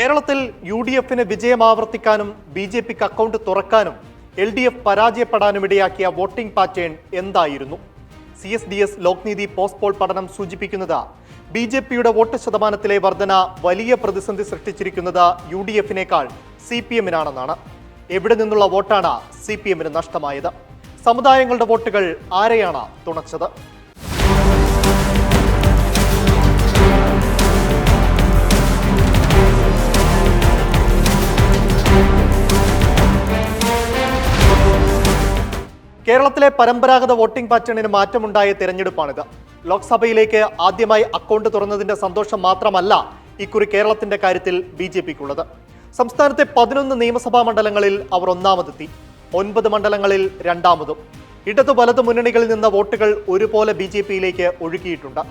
കേരളത്തിൽ U D എഫിന് വിജയം ആവർത്തിക്കാനും ബി ജെ പിക്ക് അക്കൗണ്ട് തുറക്കാനും എൽ ഡി എഫ് പരാജയപ്പെടാനും ഇടയാക്കിയ വോട്ടിംഗ് പാറ്റേൺ എന്തായിരുന്നു? C S D S Lokniti post poll പഠനം സൂചിപ്പിക്കുന്നത് ബി ജെ പിയുടെ വോട്ട് ശതമാനത്തിലെ വർധന വലിയ പ്രതിസന്ധി സൃഷ്ടിച്ചിരിക്കുന്നത് യു ഡി എഫിനേക്കാൾ സി പി എമ്മിനാണെന്നാണ് എവിടെ നിന്നുള്ള വോട്ടാണ് സി പി എമ്മിന് നഷ്ടമായത്? സമുദായങ്ങളുടെ വോട്ടുകൾ ആരെയാണ് തുണച്ചത്? കേരളത്തിലെ പരമ്പരാഗത വോട്ടിംഗ് പാറ്റേണിന് മാറ്റമുണ്ടായ തിരഞ്ഞെടുപ്പാണിത്. ലോക്സഭയിലേക്ക് ആദ്യമായി അക്കൗണ്ട് തുറന്നതിന്റെ സന്തോഷം മാത്രമല്ല ഇക്കുറി കേരളത്തിന്റെ കാര്യത്തിൽ ബി ജെ പിക്കുള്ളത്. സംസ്ഥാനത്തെ പതിനൊന്ന് നിയമസഭാ മണ്ഡലങ്ങളിൽ അവർ ഒന്നാമതെത്തി. ഒൻപത് മണ്ഡലങ്ങളിൽ രണ്ടാമതും. ഇടതു വലതു മുന്നണികളിൽ നിന്ന് വോട്ടുകൾ ഒരുപോലെ ബി ജെ പിയിലേക്ക് ഒഴുകിയിട്ടുണ്ട്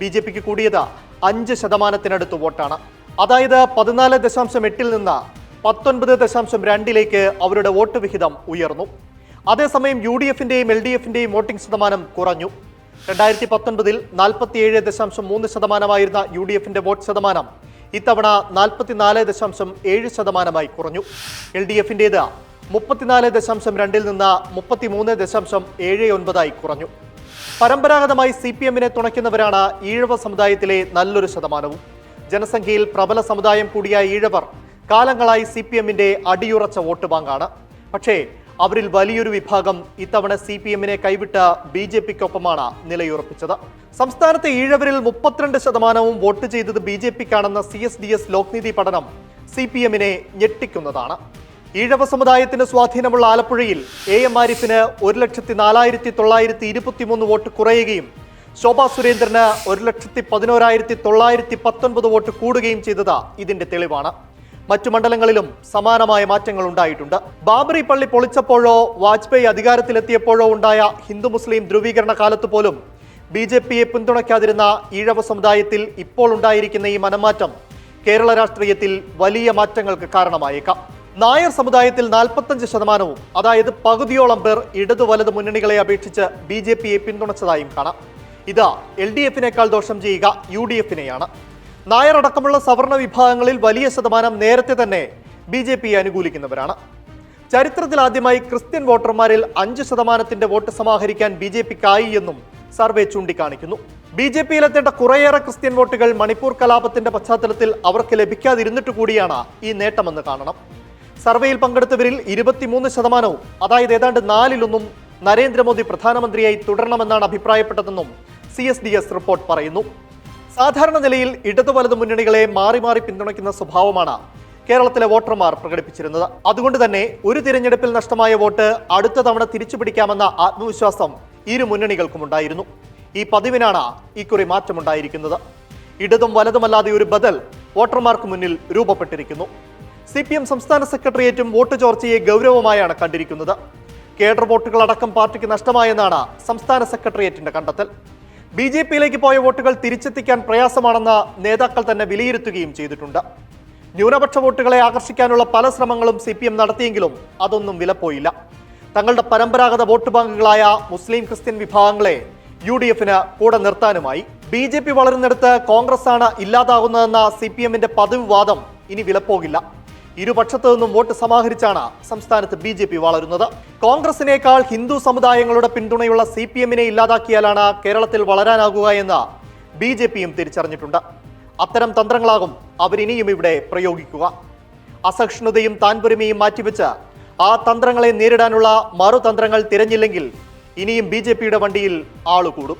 ബി ജെ പിക്ക് കൂടിയത് അഞ്ച് ശതമാനത്തിനടുത്ത് വോട്ടാണ്. അതായത് പതിനാല് ദശാംശം എട്ടിൽ നിന്ന് പത്തൊൻപത് ദശാംശം രണ്ടിലേക്ക് അവരുടെ വോട്ട് വിഹിതം ഉയർന്നു. അതേസമയം യു ഡി എഫിന്റെയും എൽ ഡി എഫിന്റെയും വോട്ടിംഗ് ശതമാനം കുറഞ്ഞു. രണ്ടായിരത്തി പത്തൊൻപതിൽ നാൽപ്പത്തിയേഴ് ദശാംശം മൂന്ന് ശതമാനമായിരുന്ന യു ഡി എഫിന്റെ വോട്ട് ശതമാനം ഇത്തവണ നാൽപ്പത്തിനാല് ദശാംശം ഏഴ് ശതമാനമായി കുറഞ്ഞു. എൽ ഡി എഫിന്റേത് മുപ്പത്തിനാല് ദശാംശം രണ്ടിൽ നിന്ന് മുപ്പത്തിമൂന്ന് ദശാംശം ഏഴ് ഒൻപതായി കുറഞ്ഞു. പരമ്പരാഗതമായി സി പി എമ്മിനെ തുണയ്ക്കുന്നവരാണ് ഈഴവ സമുദായത്തിലെ നല്ലൊരു ശതമാനവും. ജനസംഖ്യയിൽ പ്രബല സമുദായം കൂടിയ ഈഴവർ കാലങ്ങളായി സി പി എമ്മിന്റെ അടിയുറച്ച വോട്ട് ബാങ്കാണ്. പക്ഷേ അവരിൽ വലിയൊരു വിഭാഗം ഇത്തവണ സി പി എമ്മിനെ കൈവിട്ട ബി ജെ പിക്കൊപ്പമാണ് നിലയുറപ്പിച്ചത്. സംസ്ഥാനത്തെ ഈഴവരിൽ മുപ്പത്തിരണ്ട് ശതമാനവും വോട്ട് ചെയ്തത് B J പിക്കാണെന്ന C S D S Lokniti പഠനം സി പി എമ്മിനെ ഞെട്ടിക്കുന്നതാണ്. ഈഴവ സമുദായത്തിന് സ്വാധീനമുള്ള ആലപ്പുഴയിൽ എ എം ആരിഫിന് ഒരു ലക്ഷത്തി നാലായിരത്തി തൊള്ളായിരത്തി ഇരുപത്തിമൂന്ന് വോട്ട് കുറയുകയും ശോഭാ സുരേന്ദ്രന് ഒരു ലക്ഷത്തി പതിനോരായിരത്തി തൊള്ളായിരത്തി പത്തൊൻപത് വോട്ട് കൂടുകയും ചെയ്തത് ഇതിന്റെ തെളിവാണ്. മറ്റു മണ്ഡലങ്ങളിലും സമാനമായ മാറ്റങ്ങൾ ഉണ്ടായിട്ടുണ്ട്. ബാബറി പള്ളി പൊളിച്ചപ്പോഴോ വാജ്പേയി അധികാരത്തിലെത്തിയപ്പോഴോ ഉണ്ടായ ഹിന്ദു മുസ്ലിം ധ്രുവീകരണ കാലത്ത് പോലും ബി ജെ പിയെ പിന്തുണയ്ക്കാതിരുന്ന ഈഴവ സമുദായത്തിൽ ഇപ്പോൾ ഉണ്ടായിരിക്കുന്ന ഈ മനമാറ്റം കേരള രാഷ്ട്രീയത്തിൽ വലിയ മാറ്റങ്ങൾക്ക് കാരണമായേക്കാം. നായർ സമുദായത്തിൽ നാൽപ്പത്തഞ്ച് ശതമാനവും അതായത് പകുതിയോളം പേർ ഇടതു വലത് മുന്നണികളെ അപേക്ഷിച്ച് ബി ജെ പിയെ പിന്തുണച്ചതായും കാണാം. ഇത് എൽ ഡി എഫിനേക്കാൾ ദോഷം ചെയ്യുക യു ഡി എഫിനെയാണ്. നായർ അടക്കമുള്ള സവർണ വിഭാഗങ്ങളിൽ വലിയ ശതമാനം നേരത്തെ തന്നെ ബി ജെ പിയെ അനുകൂലിക്കുന്നവരാണ്. ചരിത്രത്തിൽ ആദ്യമായി ക്രിസ്ത്യൻ വോട്ടർമാരിൽ അഞ്ച് ശതമാനത്തിന്റെ വോട്ട് സമാഹരിക്കാൻ ബി ജെ പിക്കായി എന്നും സർവേ ചൂണ്ടിക്കാണിക്കുന്നു. ബി ജെ പിയിലെത്തേണ്ട കുറേയേറെ ക്രിസ്ത്യൻ വോട്ടുകൾ മണിപ്പൂർ കലാപത്തിന്റെ പശ്ചാത്തലത്തിൽ അവർക്ക് ലഭിക്കാതിരുന്നിട്ട് കൂടിയാണ് ഈ നേട്ടമെന്ന് കാണണം. സർവേയിൽ പങ്കെടുത്തവരിൽ ഇരുപത്തിമൂന്ന് ശതമാനവും അതായത് ഏതാണ്ട് നാലിലൊന്നും നരേന്ദ്രമോദി പ്രധാനമന്ത്രിയായി തുടരണമെന്നാണ് അഭിപ്രായപ്പെട്ടതെന്നും സി റിപ്പോർട്ട് പറയുന്നു. സാധാരണ നിലയിൽ ഇടതു വലതു മുന്നണികളെ മാറി മാറി പിന്തുണയ്ക്കുന്ന സ്വഭാവമാണ് കേരളത്തിലെ വോട്ടർമാർ പ്രകടിപ്പിച്ചിരുന്നത്. അതുകൊണ്ട് തന്നെ ഒരു തിരഞ്ഞെടുപ്പിൽ നഷ്ടമായ വോട്ട് അടുത്ത തവണ തിരിച്ചു പിടിക്കാമെന്ന ആത്മവിശ്വാസം ഇരു മുന്നണികൾക്കും ഉണ്ടായിരുന്നു. ഈ പതിവിനാണ് ഇക്കുറി മാറ്റമുണ്ടായിരിക്കുന്നത്. ഇടതും വലതുമല്ലാതെ ഒരു ബദൽ വോട്ടർമാർക്ക് മുന്നിൽ രൂപപ്പെട്ടിരിക്കുന്നു. സി പി എം സംസ്ഥാന സെക്രട്ടേറിയറ്റും വോട്ട് ചോർച്ചയെ ഗൗരവമായാണ് കണ്ടിരിക്കുന്നത്. കേഡർ വോട്ടുകളടക്കം പാർട്ടിക്ക് നഷ്ടമായെന്നാണ് സംസ്ഥാന സെക്രട്ടേറിയറ്റിന്റെ കണ്ടെത്തൽ. ബി ജെ പിയിലേക്ക് പോയ വോട്ടുകൾ തിരിച്ചെത്തിക്കാൻ പ്രയാസമാണെന്ന് നേതാക്കൾ തന്നെ വിലയിരുത്തുകയും ചെയ്തിട്ടുണ്ട്. ന്യൂനപക്ഷ വോട്ടുകളെ ആകർഷിക്കാനുള്ള പല ശ്രമങ്ങളും സി പി എം നടത്തിയെങ്കിലും അതൊന്നും വിലപ്പോയില്ല. തങ്ങളുടെ പരമ്പരാഗത വോട്ട് ബാങ്കുകളായ മുസ്ലിം ക്രിസ്ത്യൻ വിഭാഗങ്ങളെ യു ഡി എഫിന് കൂടെ നിർത്താനുമായി. ബി ജെ പി വളരുന്നിടത്ത് കോൺഗ്രസ് ആണ് ഇല്ലാതാകുന്നതെന്ന സി പി എമ്മിന്റെ പതിവ് വാദം ഇനി വിലപ്പോകില്ല. ഇരുപക്ഷത്തു നിന്നും വോട്ട് സമാഹരിച്ചാണ് സംസ്ഥാനത്ത് ബി ജെ പി വളരുന്നത്. കോൺഗ്രസിനേക്കാൾ ഹിന്ദു സമുദായങ്ങളുടെ പിന്തുണയുള്ള സി പി എമ്മിനെ ഇല്ലാതാക്കിയാലാണ് കേരളത്തിൽ വളരാനാകുക എന്ന് ബി ജെ പിയും തിരിച്ചറിഞ്ഞിട്ടുണ്ട്. അത്തരം തന്ത്രങ്ങളാകും അവരിനിയും ഇവിടെ പ്രയോഗിക്കുക. അസഹിഷ്ണുതയും താൻപൊരുമയും മാറ്റിവെച്ച് ആ തന്ത്രങ്ങളെ നേരിടാനുള്ള മറുതന്ത്രങ്ങൾ തിരഞ്ഞില്ലെങ്കിൽ ഇനിയും ബി ജെ പിയുടെ വണ്ടിയിൽ ആളുകൂടും.